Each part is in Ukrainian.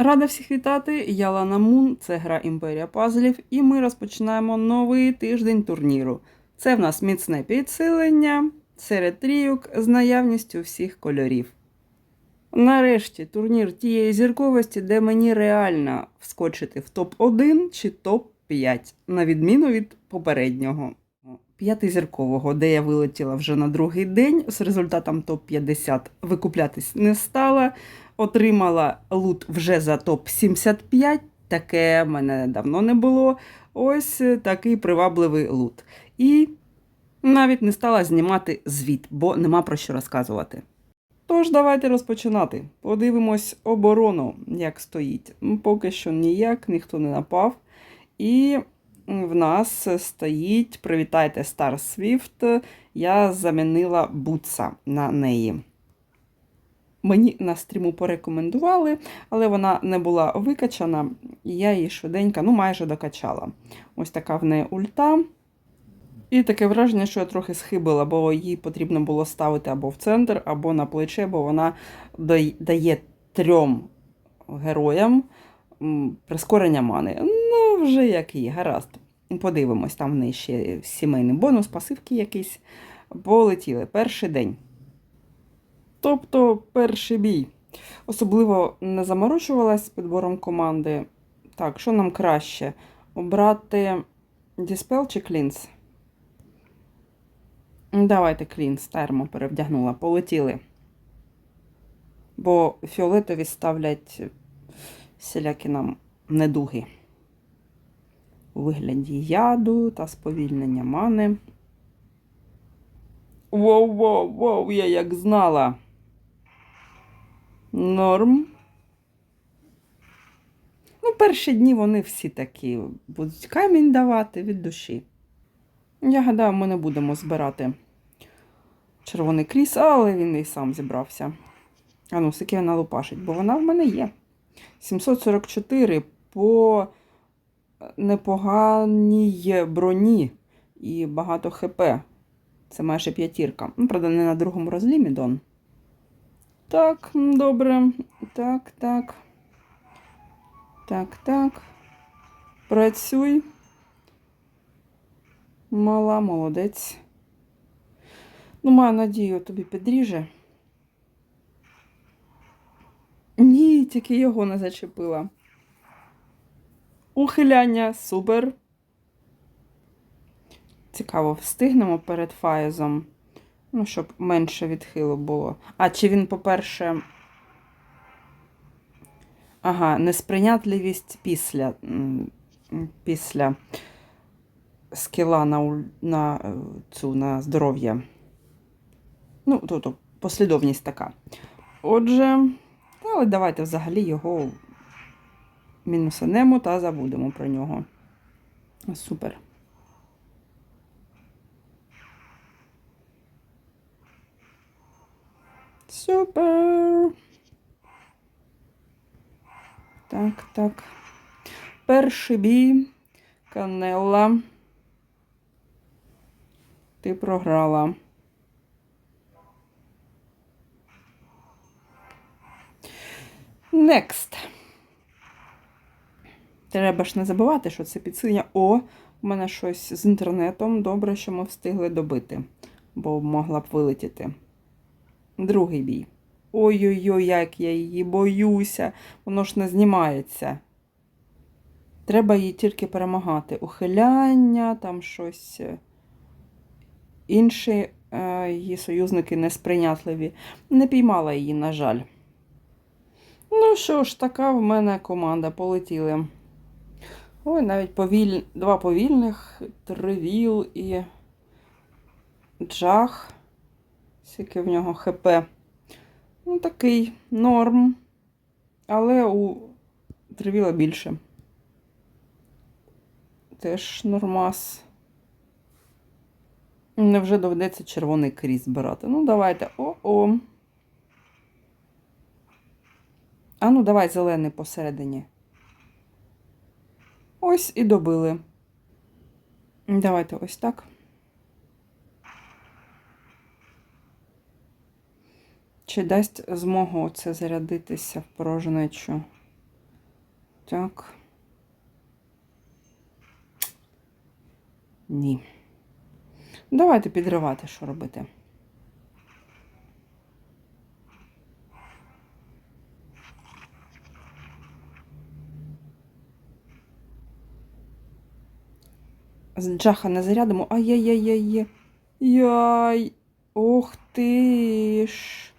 Рада всіх вітати! Я Лана Мун, це гра Імперія Пазлів, і ми розпочинаємо новий тиждень турніру. Це в нас міцне підсилення серед трійок з наявністю всіх кольорів. Нарешті турнір тієї зірковості, де мені реально вскочити в топ-1 чи топ-5, на відміну від попереднього. П'ятизіркового, де я вилетіла вже на другий день з результатом топ-50 викуплятись не стала. Отримала лут вже за топ-75. Таке в мене давно не було. Ось такий привабливий лут. І навіть не стала знімати звіт, бо нема про що розказувати. Тож, давайте розпочинати. Подивимось оборону, як стоїть. Поки що ніяк, ніхто не напав. І в нас стоїть Привітайте Star Swift. Я замінила бутса на неї. Мені на стріму порекомендували, але вона не була викачана, і я її швиденько, ну майже докачала. Ось така в неї ульта. І таке враження, що я трохи схибила, бо її потрібно було ставити або в центр, або на плече, бо вона дає трьом героям прискорення мани. Ну, вже як є, гаразд. Подивимось, там в неї ще сімейний бонус, пасивки якісь. Полетіли. Перший день. Тобто перший бій. Особливо не заморочувалась з підбором команди. Так, що нам краще? Обрати Dispel чи Cleanse? Давайте Cleanse, термо перевдягнула. Полетіли. Бо фіолетові ставлять всілякі нам недуги. У вигляді яду та сповільнення мани. Воу, воу, воу, я як знала. Норм. Ну, перші дні вони всі такі будуть камінь давати від душі. Я гадаю, ми не будемо збирати червоний кріс, але він і сам зібрався. А ну, скільки вона лупашить, бо вона в мене є. 744 по непоганій броні і багато ХП. Це майже п'ятірка. Ну, правда, не на другому розлімі Дон. Так, добре. Так, так. Так, так. Працюй. Мала, молодець. Ну, маю надію, тобі підріже. Ні, тільки його не зачепила. Ухиляння, супер. Цікаво, встигнемо перед фаєзом. Ну, щоб менше відхилу було. А, чи він, по-перше. Ага, несприйнятливість після після скіла на, на е, цю на здоров'я. Ну, тобто послідовність така. Отже, але давайте взагалі його мінусанемо та забудемо про нього. Супер. Супер. Так, так. Перший бій. Канелла. Ти програла. Next. Треба ж не забувати, що це підсилення. О, у мене щось з інтернетом. Добре, що ми встигли добити, бо могла б вилетіти. Другий бій. Ой-ой-ой, як я її боюся. Воно ж не знімається. Треба її тільки перемагати. Ухиляння, там щось. Інші е, її союзники несприйнятливі. Не піймала її, на жаль. Ну що ж, така в мене команда. Полетіли. Ой, навіть повіль... два повільних, тривіл і джах. Скільки в нього ХП. Ну, такий норм. Але у тривіла більше. Теж нормас. Невже доведеться червоний кріс збирати? Ну, давайте. О-о. А ну, давай зелений посередині. Ось і добили. Давайте ось так. Чи дасть змогу це зарядитися в порожнечу? Так. Ні. Давайте підривати, що робити. З джаха не зарядимо. Ай-яй-яй-яй. Яй. Ох ти ж.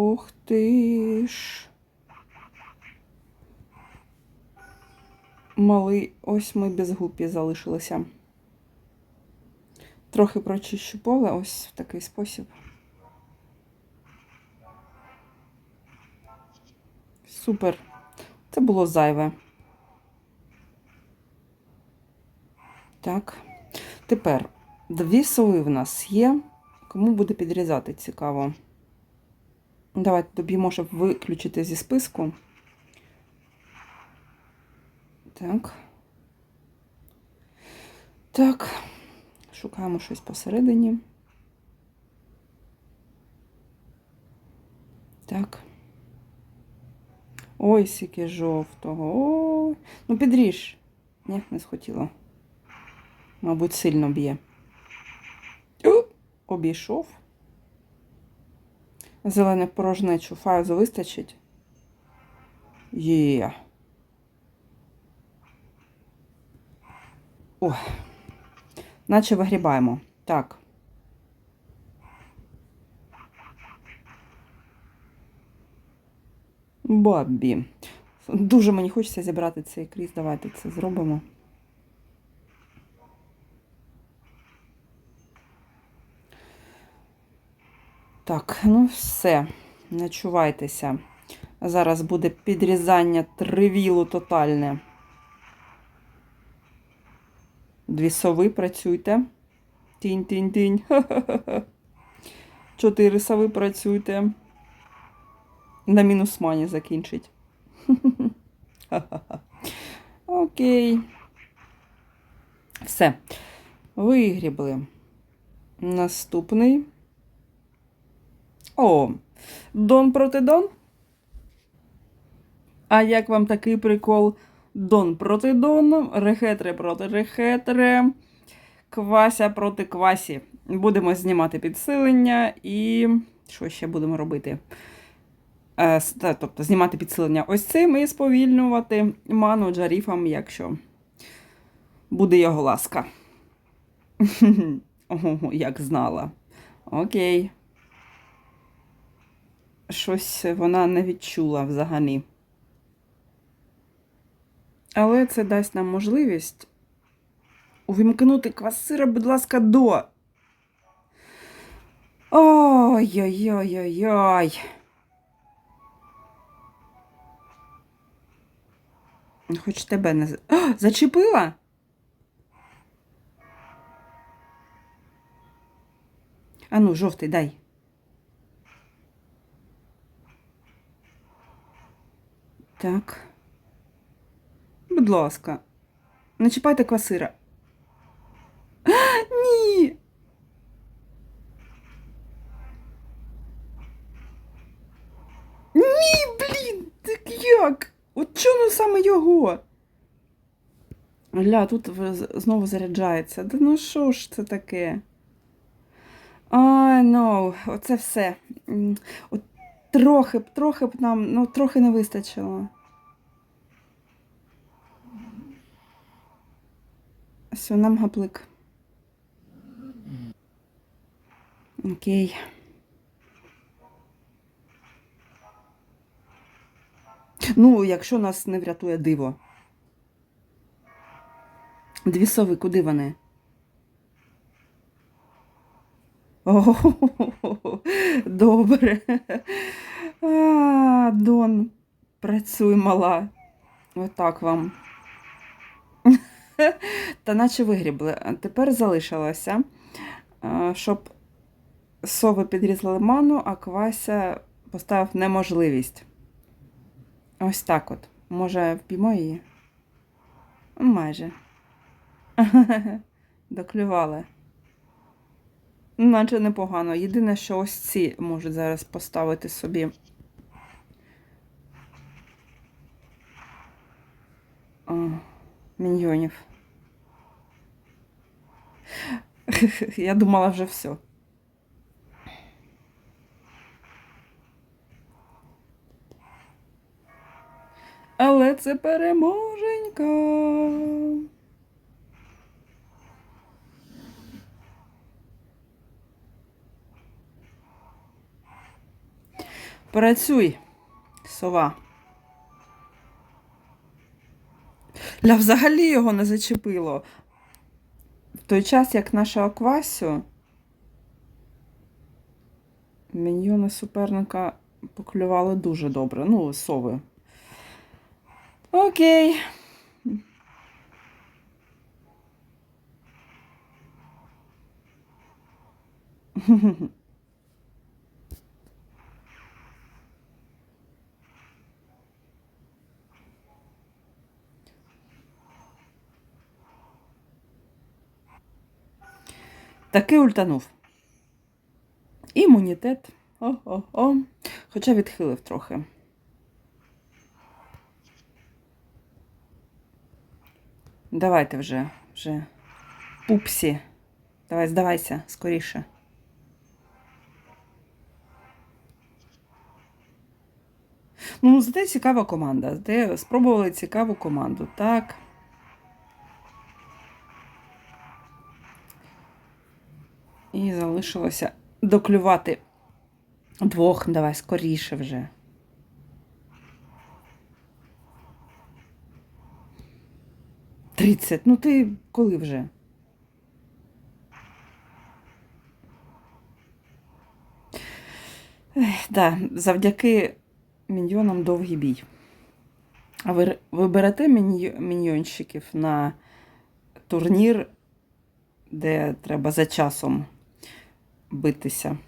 Ох ти ж. Малий, ось ми без гупі залишилися. Трохи прочищу поле, ось в такий спосіб. Супер. Це було зайве. Так. Тепер дві сови в нас є. Кому буде підрізати цікаво. Давайте тобі може виключити зі списку. Так. Так. Шукаємо щось посередині. Так. Ой, скільки жовтого. Ой. Ну, підріж. Ні, не схотіла. Мабуть, сильно б'є. Обійшов. Зелене порожнечу файзу вистачить. Є. О. Наче вигрібаємо. Так. Бабі. Дуже мені хочеться зібрати цей кріс. Давайте це зробимо. Так, ну все. Начувайтеся. Зараз буде підрізання тривілу тотальне. Дві сови працюйте. Тінь-тінь-тінь. Чотири сови працюйте. На мінус мані закінчить. Окей. Все. Вигрібли. Наступний. О, Дон проти Дон. А як вам такий прикол? Дон проти Дон, рехетре проти рехетре, квася проти квасі. Будемо знімати підсилення і. Що ще будемо робити? Е, тобто знімати підсилення ось цим і сповільнювати ману джаріфам, якщо буде його ласка. Ого, як знала. Окей. Щось вона не відчула взагалі. Але це дасть нам можливість увімкнути квасира, будь ласка, до. Ой-ой-ой-ой-ой. Хоч тебе не. О, зачепила? Ану, жовтий, дай. Так. Будь ласка, не чіпайте квасира. Ні. Ні, блін, так як? От чому саме його? Гля, тут знову заряджається. Да ну що ж це таке? Ай, ну, оце все. От трохи б, трохи б нам, ну, трохи не вистачило. Все, нам гаплик. Окей. Ну, якщо нас не врятує диво. Дві сови, куди вони? О, добре. А, Дон, працюй, мала. Отак вам. Та наче вигрібли. Тепер залишилося, щоб сови підрізали ману, а квася поставив неможливість. Ось так от. Може, впіймо її? Майже. Доклювали. Наче непогано. Єдине, що ось ці можуть зараз поставити собі. міньйонів. Я думала вже все. Але це переможенька. Працюй, сова. Ля взагалі його не зачепило. В той час, як наша Аквасіо, міньйони суперника поклювали дуже добре. Ну, сови. Окей. Таки ультанув. Імунітет. О-о-о. Хоча відхилив трохи. Давайте вже, вже. Пупсі. Давай, здавайся, скоріше. Ну, зате цікава команда. Зате спробували цікаву команду. Так. Залишилося доклювати двох. Давай скоріше вже. Тридцять. Ну ти коли вже? Ех, да, завдяки міньйонам довгий бій. А ви, ви берете міньй- міньйонщиків на турнір, де треба за часом битися.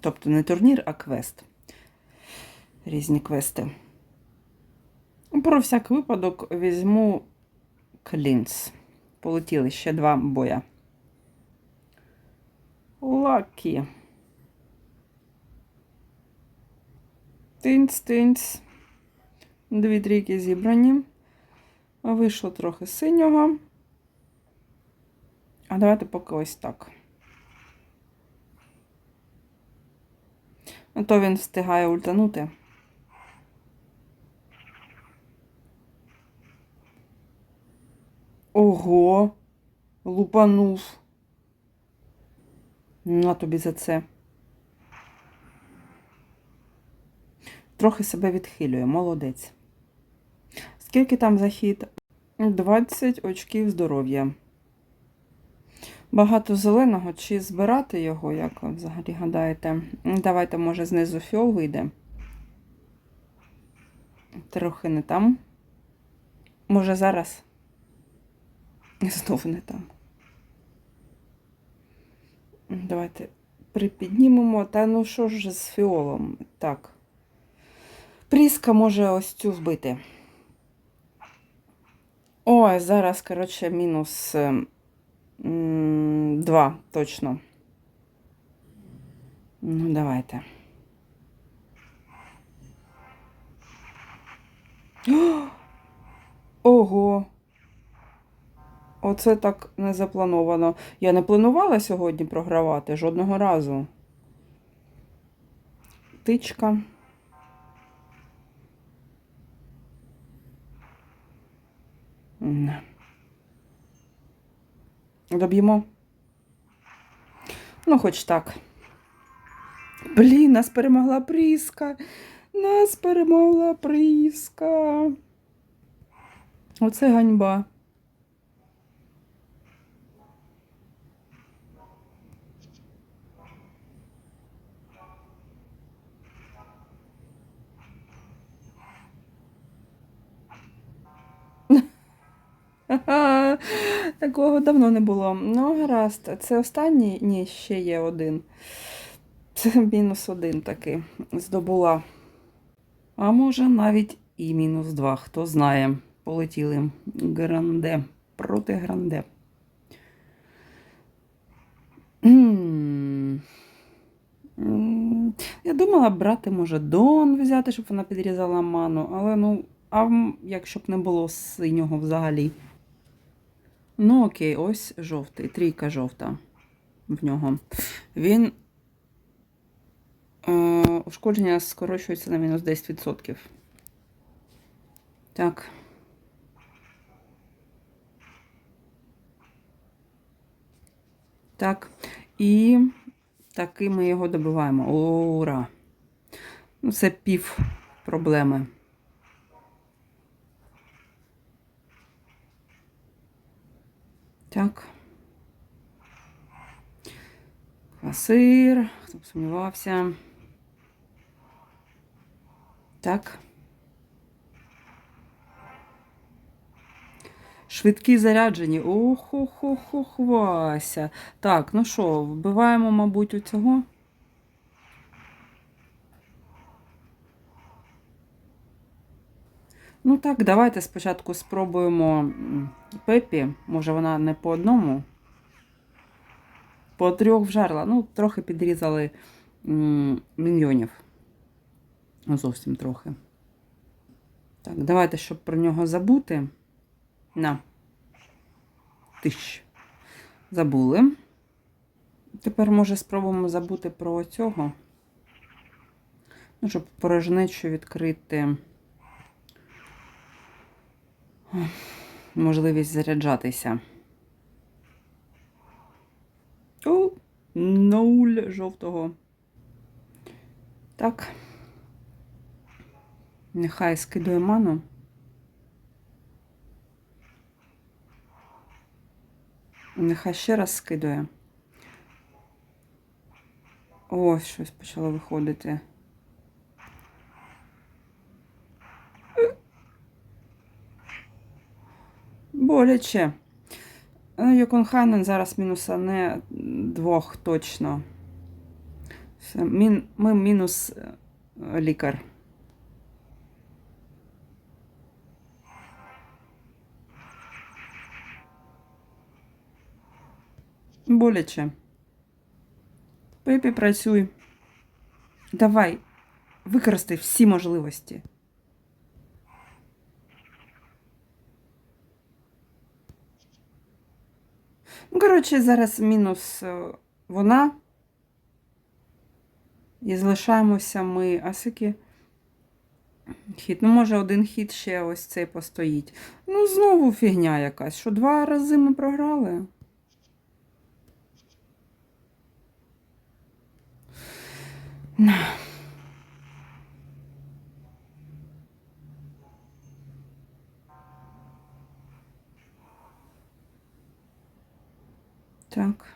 Тобто не турнір, а квест. Різні квести. Про всяк випадок візьму клінц. Полетіли ще два боя. Лакі. Тинц, тинц. Дві трійки зібрані. Вийшло трохи синього. А давайте поки ось так. А то він встигає ультанути. Ого, лупанув. На тобі за це. Трохи себе відхилює, молодець. Скільки там захід? 20 очків здоров'я. Багато зеленого, чи збирати його, як ви взагалі гадаєте? Давайте, може, знизу фіол вийде. Трохи не там. Може, зараз? Знову не там. Давайте припіднімемо. Та ну що ж з фіолом? Так. Пріска може ось цю вбити. Ой, зараз, коротше, мінус ем, два, точно. Ну, давайте. Ого. Оце так не заплановано. Я не планувала сьогодні програвати жодного разу. Тичка. М. Доб'ємо. Ну, хоч так. Блін, нас перемогла Пріска. Нас перемогла Пріска. Оце ганьба. Такого давно не було. Ну, гаразд. Це останній? Ні, ще є один. Це мінус один такий. Здобула. А може навіть і мінус два. Хто знає. Полетіли. Гранде. Проти Гранде. Я думала брати, може, Дон взяти, щоб вона підрізала ману, але ну, А якщо б не було синього взагалі. Ну, окей, ось жовтий, трійка жовта в нього. Він е, ушкодження скорочується на мінус 10%. Так. Так. І таки ми його добиваємо. Ура! Ну, це пів проблеми. Так. Квасир, хто б сумнівався. Так. Швидкі заряджені. Ох, ох, ох, ох, Вася. Так, ну що, вбиваємо, мабуть, у цього. Ну так, давайте спочатку спробуємо Пепі. Може, вона не по одному. По трьох вжарла. Ну, трохи підрізали міньйонів. Ну, Зовсім трохи. Так, давайте, щоб про нього забути. На. Тищ. Забули. Тепер, може, спробуємо забути про цього. Ну, щоб порожнечу відкрити. Можливість заряджатися. О, нуль жовтого. Так. Нехай скидує ману. Нехай ще раз скидує. Ось щось почало виходити. Боляче. Ну, Йоконхайнен зараз мінуса не двох точно. Ми мінус е, лікар. Боляче. Пепі, працюй. Давай, використай всі можливості. Ну, коротше, зараз мінус е, вона. І залишаємося ми. А скільки хід? Ну, може, один хід ще ось цей постоїть. Ну, знову фігня якась. Що два рази ми програли? На. Так.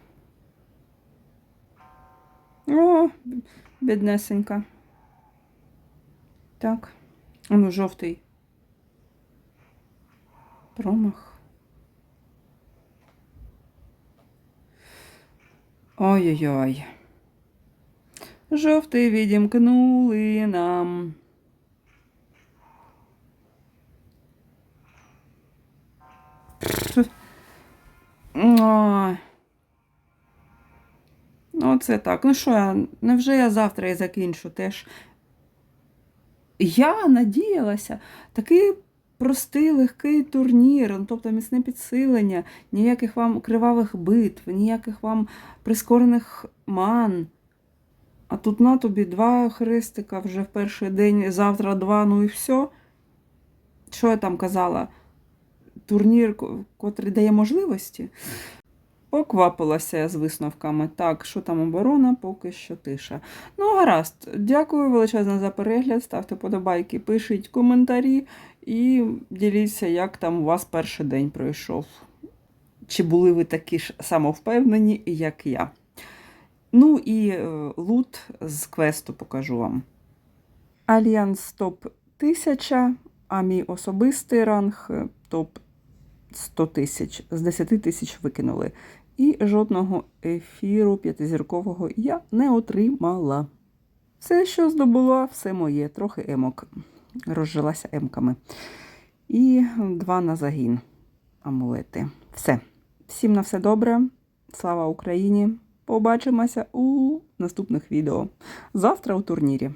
О, біднесенька. Так. Ну, жовтий. Промах. Ой-ой-ой. Жовтий відімкнули нам. Ой. Ну, це так. Ну що, я, невже я завтра і закінчу теж? Я надіялася, такий простий, легкий турнір, ну, тобто міцне підсилення, ніяких вам кривавих битв, ніяких вам прискорених ман. А тут на тобі два хрестика вже в перший день, завтра два, ну і все. Що я там казала? Турнір, котрий дає можливості. Поквапилася я з висновками. Так, що там оборона, поки що тиша. Ну, гаразд. Дякую величезно за перегляд. Ставте подобайки, пишіть коментарі і діліться, як там у вас перший день пройшов. Чи були ви такі ж самовпевнені, як я. Ну і е, лут з квесту покажу вам. Альянс топ 1000, а мій особистий ранг е, топ 100 тисяч. З 10 тисяч викинули. І жодного ефіру п'ятизіркового я не отримала. Все, що здобула, все моє. Трохи емок. Розжилася емками. І два на загін амулети. Все. Всім на все добре. Слава Україні! Побачимося у наступних відео. Завтра у турнірі.